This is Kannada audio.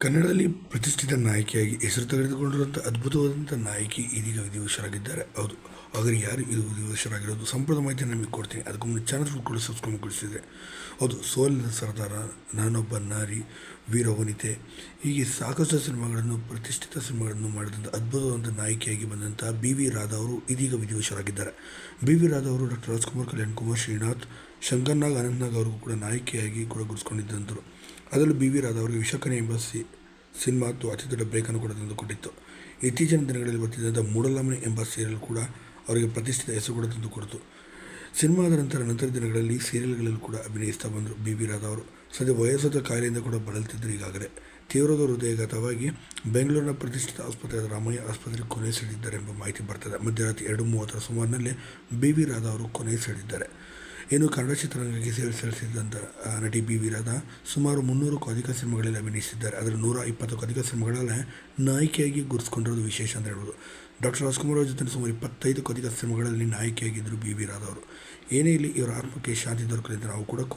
ಕನ್ನಡದಲ್ಲಿ ಪ್ರತಿಷ್ಠಿತ ನಾಯಕಿಯಾಗಿ ಹೆಸರು ತೆಗೆದುಕೊಂಡಿರುವಂಥ ಅದ್ಭುತವಾದಂಥ ನಾಯಕಿ ಇದೀಗ ವಿಧಿವಶರಾಗಿದ್ದಾರೆ. ಹೌದು ಆದರೆ ಯಾರು ಇದು ವಿಧಿವಶರಾಗಿರೋದು? ಸಂಪೂರ್ಣ ಮಾಹಿತಿ ನಮಗೆ ಕೊಡ್ತೀನಿ. ಅದಕ್ಕೂ ಮುಂದೆ ಚಾನಲ್ ಕೂಡ ಸಬ್ಸ್ಕ್ರೈಬ್ ಕೊಡಿಸಿದೆ ಹೌದು, ಸೋಲಿನ ಸರ್ದಾರ, ನಾನೊಬ್ಬ ನಾರಿ ವೀರ ವನಿತೆ ಹೀಗೆ ಸಾಕಷ್ಟು ಸಿನಿಮಾಗಳನ್ನು, ಪ್ರತಿಷ್ಠಿತ ಸಿನಿಮಾಗಳನ್ನು ಮಾಡಿದಂಥ ಅದ್ಭುತವಾದಂಥ ನಾಯಕಿಯಾಗಿ ಬಂದಂಥ ಬಿ ವಿ ರಾಧಾ ಅವರು ಇದೀಗ ವಿಧಿವಶರಾಗಿದ್ದಾರೆ. ಬಿ ವಿ ರಾಧಾ ಅವರು ಡಾಕ್ಟರ್ ರಾಜ್ಕುಮಾರ್ ಕಲ್ಯಾಣ್ ಕುಮಾರ್ ಶ್ರೀನಾಥ್ ಶಂಕರ್ನಾಗ್ ಅನಂತ್ನಾಗ್ ಅವ್ರಿಗೂ ಕೂಡ ನಾಯಕಿಯಾಗಿ ಕೂಡ ಗುರುಸ್ಕೊಂಡಿದ್ದಂಥರು ಅದರಲ್ಲೂ ಬಿ ವಿ ರಾಧಾ ಅವರಿಗೆ ವಿಶಕನೆ ಎಂಬ ಸಿ, ಸಿನಿಮಾ ಮತ್ತು ಅತಿ ದೊಡ್ಡ ಬ್ರೇಕನ್ನು ಕೂಡ ತಂದುಕೊಟ್ಟಿತ್ತು. ಇತ್ತೀಚಿನ ದಿನಗಳಲ್ಲಿ ಬರ್ತಿದ್ದಂಥ ಮೂಡಲಮನೆ ಎಂಬ ಸೀರಿಯಲ್ ಕೂಡ ಅವರಿಗೆ ಪ್ರತಿಷ್ಠಿತ ಹೆಸರು ಕೂಡ ತಂದುಕೊಡ್ತು ಸಿನಿಮಾದ ನಂತರ ನಂತರ ದಿನಗಳಲ್ಲಿ ಸೀರಿಯಲ್ಗಳಲ್ಲಿ ಕೂಡ ಅಭಿನಯಿಸ್ತಾ ಬಂದರು ಬಿ ವಿ ರಾಧಾ ಅವರು. ಸದ್ಯ ವಯಸ್ಸಾದ ಕಾಯಿಲೆಯಿಂದ ಕೂಡ ಬಳಲ್ತಿದ್ದರು ಈಗಾಗಲೇ. ತೀವ್ರದ ಹೃದಯಘಾತವಾಗಿ ಬೆಂಗಳೂರಿನ ಪ್ರತಿಷ್ಠಿತ ಆಸ್ಪತ್ರೆಯಾದ ರಾಮಯ್ಯ ಆಸ್ಪತ್ರೆಗೆ ಕೊನೆ ಸೆಳೆದಿದ್ದಾರೆ ಎಂಬ ಮಾಹಿತಿ ಬರ್ತದೆ. ಮಧ್ಯರಾತ್ರಿ ಎರಡು ಮೂವತ್ತರ ಸುಮಾರಿನಲ್ಲಿ ಬಿ ವಿ ರಾಧಾ ಅವರು ಕೊನೆ ಸೆಳೆದಿದ್ದಾರೆ. ಇನ್ನು ಕನ್ನಡ ಚಿತ್ರರಂಗಕ್ಕೆ ಸೇವೆ ಸಲ್ಲಿಸಿದಂಥ ಆ, ನಟಿ ಬಿ. ವಿರಾಧ ಸುಮಾರು ಮುನ್ನೂರಕ್ಕೂ ಅಧಿಕ ಸಿನಿಮಾಗಳಲ್ಲಿ ಅಭಿನಯಿಸಿದ್ದಾರೆ. ಅದರ ನೂರ ಇಪ್ಪತ್ತಕ್ಕೂ ಅಧಿಕ ಸಿನಿಮಾಗಳಲ್ಲೇ ನಾಯಕಿಯಾಗಿ ಗುರುತಿಸ್ಕೊಂಡಿರೋದು ವಿಶೇಷ ಅಂತ ಹೇಳ್ಬೋದು. ಡಾಕ್ಟರ್ ರಾಜ್ಕುಮಾರ್ ಅವ್ರ ಜೊತೆ ಸುಮಾರು ಇಪ್ಪತ್ತೈದಕ್ಕೂ ಅಧಿಕ ಸಿನಿಮಾಗಳಲ್ಲಿ ನಾಯಕಿಯಾಗಿದ್ದರು ಬಿ. ವಿರಾಧ ಅವರು. ಏನೇ ಇಲ್ಲಿ ಇವರ ಆತ್ಮಕ್ಕೆ ಶಾಂತಿ ದೊರಕಲಿ ಅಂತ ನಾವು ಕೂಡ